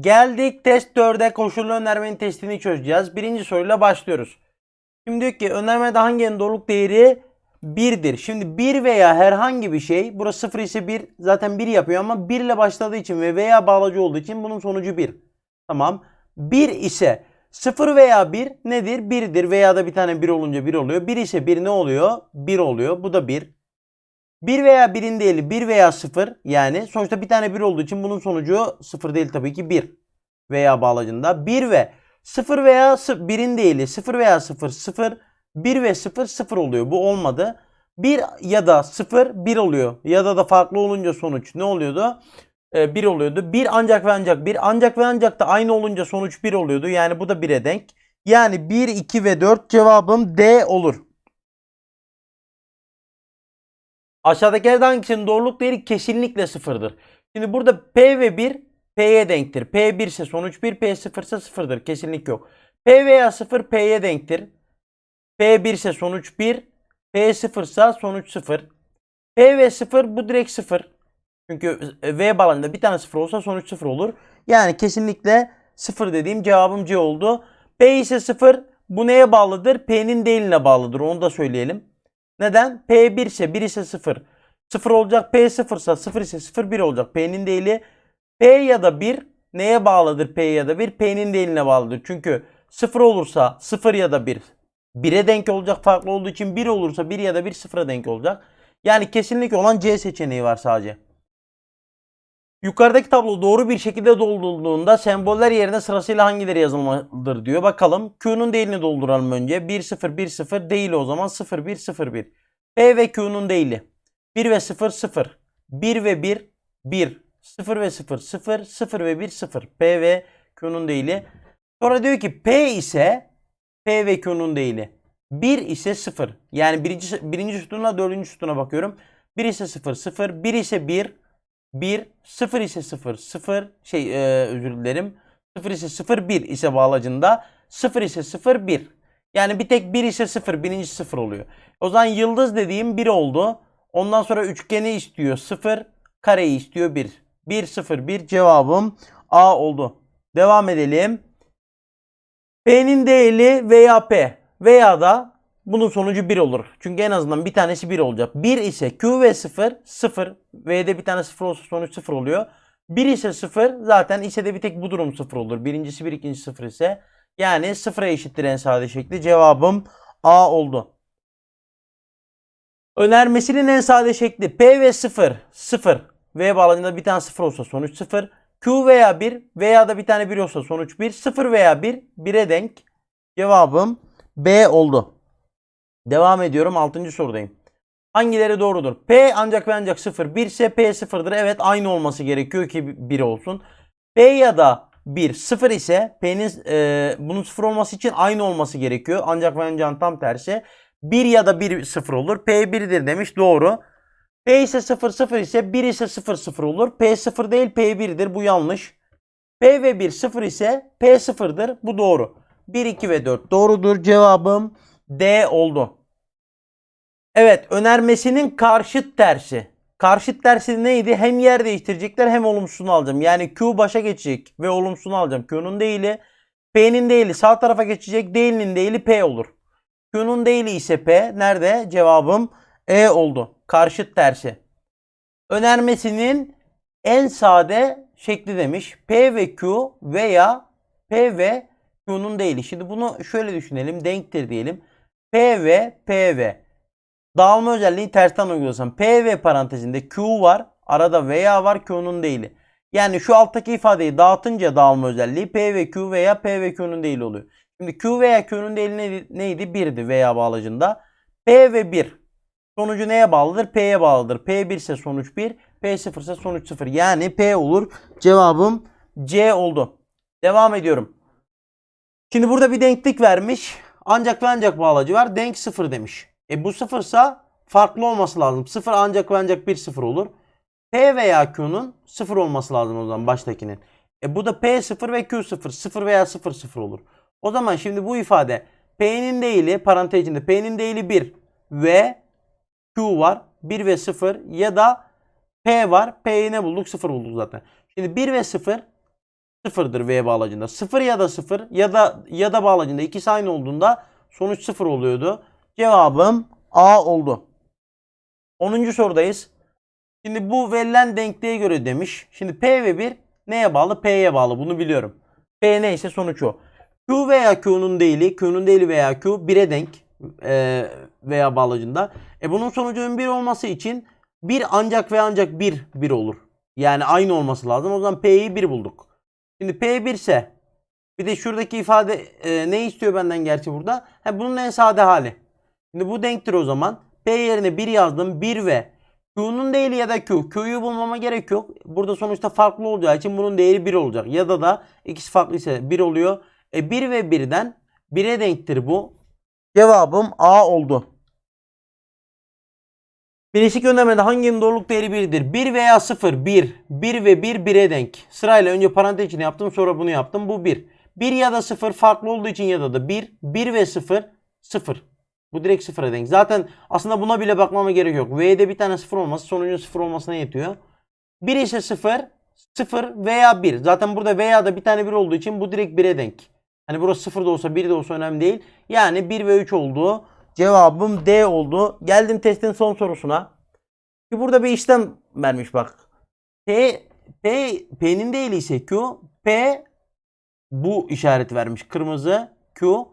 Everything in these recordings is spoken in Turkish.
Geldik test 4'e koşullu önermenin testini çözeceğiz. Birinci soruyla başlıyoruz. Şimdi diyor ki önermede hangi doğruluk değeri 1'dir. Şimdi 1 veya herhangi bir şey burası 0 ise 1 zaten 1 yapıyor ama 1 ile başladığı için ve veya bağlacı olduğu için bunun sonucu 1. Tamam. 1 ise 0 veya 1 nedir? 1'dir veya da bir tane 1 olunca 1 oluyor. 1 ise 1 ne oluyor? 1 oluyor. Bu da 1. 1 veya 1'in değeri 1 veya 0 yani sonuçta bir tane 1 olduğu için bunun sonucu 0 değil tabii ki 1 veya bağlacında 1 ve 0 veya 1'in değeri 0 veya 0 0 1 ve 0 0 oluyor. Bu olmadı. 1 ya da 0 1 oluyor. Ya da da farklı olunca sonuç ne oluyordu? 1 oluyordu. 1 ancak ve ancak 1 ancak ve ancak da aynı olunca sonuç 1 oluyordu. Yani bu da 1'e denk. Yani 1, 2 ve 4 cevabım D olur. Aşağıdakilerden hangisinin doğruluk değeri kesinlikle sıfırdır? Şimdi burada P ve 1 P'ye denktir. P 1 ise sonuç 1, P 0 ise sıfırdır. Kesinlik yok. P veya 0 P'ye denktir. P 1 ise sonuç 1, P 0 ise sonuç 0. P ve 0 bu direkt 0. Çünkü V bağlamında bir tane 0 olsa sonuç 0 olur. Yani kesinlikle 0 dediğim cevabım C oldu. P ise 0 bu neye bağlıdır? P'nin değiline bağlıdır. Onu da söyleyelim. Neden? P 1 ise 1 ise 0. 0 olacak. P 0 ise 0 ise 0 1 olacak. P'nin değili P ya da 1 neye bağlıdır P ya da 1? P'nin değiline bağlıdır. Çünkü 0 olursa 0 ya da 1 1'e denk olacak farklı olduğu için 1 olursa 1 ya da 1 0'a denk olacak. Yani kesinlikle olan C seçeneği var sadece. Yukarıdaki tablo doğru bir şekilde doldurulduğunda semboller yerine sırasıyla hangileri yazılmalıdır diyor. Bakalım Q'nun değilini dolduralım önce. 1 0 1 0 değil o zaman 0 1 0 1. P ve Q'nun değili. 1 ve 0 0. 1 ve 1 1. 0 ve 0 0. 0 ve 1 0. P ve Q'nun değili. Sonra diyor ki P ise P ve Q'nun değili. 1 ise 0. Yani birinci, birinci sütuna dördüncü sütuna bakıyorum. 1 ise 0 0. 1 ise 1 1 0 ise 0 0 şey e, özür dilerim. 0 ise 0 1 ise bağlacında 0 ise 0 1. Yani bir tek 1 ise 0 birinci 0 oluyor. O zaman yıldız dediğim 1 oldu. Ondan sonra üçgeni istiyor 0 kareyi istiyor 1. 1 0 1 cevabım A oldu. Devam edelim. P'nin değeri veya P veya da bunun sonucu 1 olur. Çünkü en azından bir tanesi 1 olacak. 1 ise Q ve 0 0. V'de bir tane 0 olsa sonuç 0 oluyor. 1 ise 0 zaten ise de bir tek bu durum 0 olur. Birincisi 1 ikincisi 0 ise. Yani 0'a eşittir en sade şekli. Cevabım A oldu. Önermesinin en sade şekli P ve 0 0. V bağlacında bir tane 0 olsa sonuç 0. Q veya 1 veya da bir tane 1 olsa sonuç 1. 0 veya 1 1'e denk. Cevabım B oldu. Devam ediyorum 6. sorudayım. Hangileri doğrudur? P ancak ve ancak 0. 1 ise P 0'dır. Evet aynı olması gerekiyor ki 1 olsun. P ya da 1 0 ise P'nin e, bunun 0 olması için aynı olması gerekiyor. Ancak ve ancak tam tersi. 1 ya da 1 0 olur. P 1'dir demiş. Doğru. P ise 0 0 ise 1 ise 0 0 olur. P 0 değil P 1'dir. Bu yanlış. P ve 1 0 ise P 0'dır. Bu doğru. 1, 2 ve 4 doğrudur. Cevabım D oldu. Evet önermesinin karşıt tersi. Karşıt tersi neydi? Hem yer değiştirecekler hem olumsuzunu alacağım. Yani Q başa geçecek ve olumsuzunu alacağım. Q'nun değili P'nin değili sağ tarafa geçecek. Değilinin değili P olur. Q'nun değili ise P. Nerede? Cevabım E oldu. Karşıt tersi. Önermesinin en sade şekli demiş. P ve Q veya P ve Q'nun değili. Şimdi bunu şöyle düşünelim. Denktir diyelim. P ve P ve. Dağılma özelliği tersten uygulasam. P ve parantezinde Q var. Arada veya var Q'nun değili. Yani şu alttaki ifadeyi dağıtınca dağılma özelliği P ve Q veya P ve Q'nun değili oluyor. Şimdi Q veya Q'nun değili neydi? neydi? 1'di veya bağlacında. P ve 1. Sonucu neye bağlıdır? P'ye bağlıdır. P 1 ise sonuç 1. P 0 ise sonuç 0. Yani P olur. Cevabım C oldu. Devam ediyorum. Şimdi burada bir denklik vermiş. Ancak ve ancak bağlacı var. Denk 0 demiş. E bu sıfırsa farklı olması lazım. 0 ancak ve ancak 1 0 olur. P veya Q'nun 0 olması lazım o zaman baştakinin. E bu da P 0 ve Q 0. 0 veya 0 0 olur. O zaman şimdi bu ifade P'nin değili parantez içinde P'nin değili 1 ve Q var 1 ve 0 ya da P var. P'yi ne bulduk? 0 bulduk zaten. Şimdi 1 ve 0 sıfırdır V bağlacında. Sıfır ya da sıfır ya da ya da bağlacında ikisi aynı olduğunda sonuç sıfır oluyordu. Cevabım A oldu. 10. sorudayız. Şimdi bu verilen denkliğe göre demiş. Şimdi P ve 1 neye bağlı? P'ye bağlı. Bunu biliyorum. P neyse sonuç o. Q veya Q'nun değili, Q'nun değili veya Q 1'e denk e, veya bağlacında. E bunun sonucunun 1 olması için 1 ancak ve ancak 1 1 olur. Yani aynı olması lazım. O zaman P'yi 1 bulduk. Şimdi P 1 ise bir de şuradaki ifade e, ne istiyor benden gerçi burada? Ha, bunun en sade hali. Şimdi bu denktir o zaman. P yerine 1 yazdım. 1 ve Q'nun değili ya da Q. Q'yu bulmama gerek yok. Burada sonuçta farklı olacağı için bunun değeri 1 olacak. Ya da da ikisi farklı ise 1 oluyor. E 1 ve 1'den 1'e denktir bu. Cevabım A oldu. Bileşik önermede hanginin doğruluk değeri 1'dir? 1 veya 0, 1. 1 ve 1, 1'e denk. Sırayla önce parantez içine yaptım sonra bunu yaptım. Bu 1. 1 ya da 0 farklı olduğu için ya da da 1. 1 ve 0, 0. Bu direkt 0'a denk. Zaten aslında buna bile bakmama gerek yok. V'de bir tane 0 olması sonucun 0 olmasına yetiyor. 1 ise 0, 0 veya 1. Zaten burada veya da bir tane 1 olduğu için bu direkt 1'e denk. Hani burası 0 da olsa 1 de olsa önemli değil. Yani 1 ve 3 oldu. Cevabım D oldu. Geldim testin son sorusuna. Ki burada bir işlem vermiş bak. P, P, P'nin değili ise Q. P bu işareti vermiş. Kırmızı Q.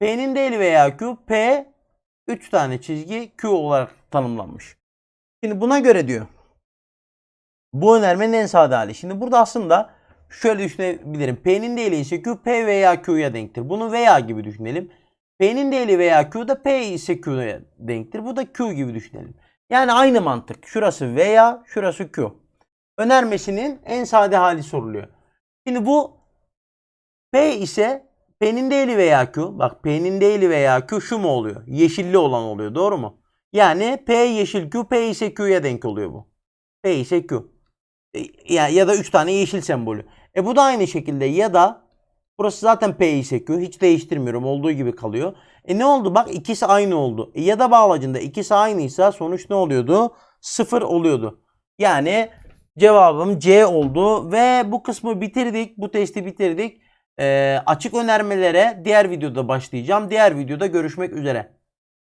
P'nin değili veya Q. P 3 tane çizgi Q olarak tanımlanmış. Şimdi buna göre diyor. Bu önermenin en sade hali. Şimdi burada aslında şöyle düşünebilirim. P'nin değili ise Q, P veya Q'ya denktir. Bunu veya gibi düşünelim. P'nin değili veya Q da P ise Q'ya denktir. Bu da Q gibi düşünelim. Yani aynı mantık. Şurası veya şurası Q. Önermesinin en sade hali soruluyor. Şimdi bu P ise P'nin değili veya Q. Bak P'nin değili veya Q şu mu oluyor? Yeşilli olan oluyor. Doğru mu? Yani P yeşil Q, P ise Q'ya denk oluyor bu. P ise Q. E, Ya, ya da 3 tane yeşil sembolü. E bu da aynı şekilde ya da burası zaten P ise Q. Hiç değiştirmiyorum. Olduğu gibi kalıyor. E ne oldu? Bak ikisi aynı oldu. E ya da bağlacında ikisi aynıysa sonuç ne oluyordu? 0 oluyordu. Yani cevabım C oldu ve bu kısmı bitirdik. Bu testi bitirdik. E, açık önermelere diğer videoda başlayacağım. Diğer videoda görüşmek üzere.